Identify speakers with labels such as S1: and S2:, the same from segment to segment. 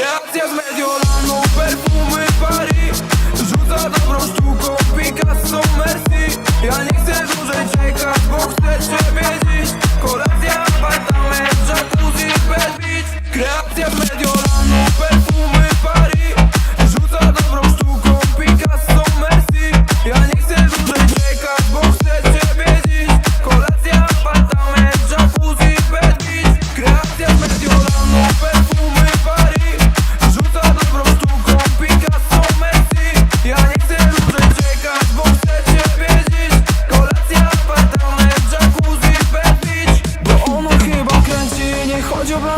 S1: Kreacja z Mediolanu, perfumy Paris Rzuca dobrą sztuką Picasso Merci. Ja nie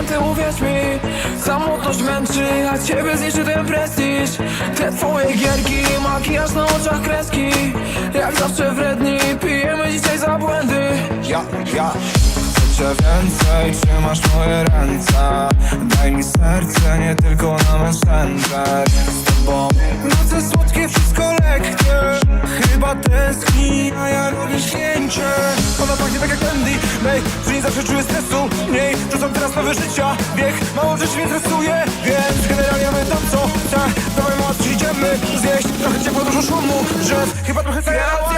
S1: blanty, uwierz mi Samotność męczy, a ciebie zniszczy ten prestiż. Te twoje gierki, makijaż na oczach kreski. Jak zawsze wredni, pijemy dzisiaj za błędy.
S2: Ja, ja. Chcę więcej, trzymasz moje ręce. Daj mi serce, nie tylko na messenger Z tobą Noce słodkie, wszystko lekkie. Chyba tęskni, a ja robię święcie. Ona pachnie tak jak candy, mej nie zawsze czuję mniej Nowe życia, bieg Mało rzeczy mnie stresuje, więc generalnie my tam co Tak, dawaj mocno idziemy. Zjeść Trochę ciepła, dużo szumu Drzew, chyba trochę
S1: Kreacja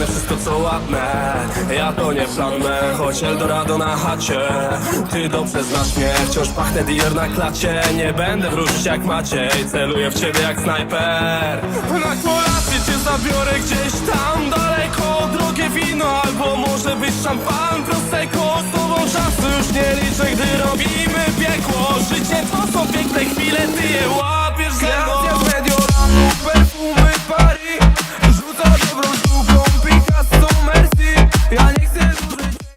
S3: ukradnę wszystko co ładne. Ja to nie flanmę, choć Eldorado na chacie. Ty dobrze znasz mnie, wciąż pachnę dealer na klacie. Nie będę wrócić jak Maciej, celuję w ciebie jak snajper. Na kolację cię zabiorę gdzieś tam daleko. Drogie wino albo może być szampan. Prosecco, z tobą czasu już nie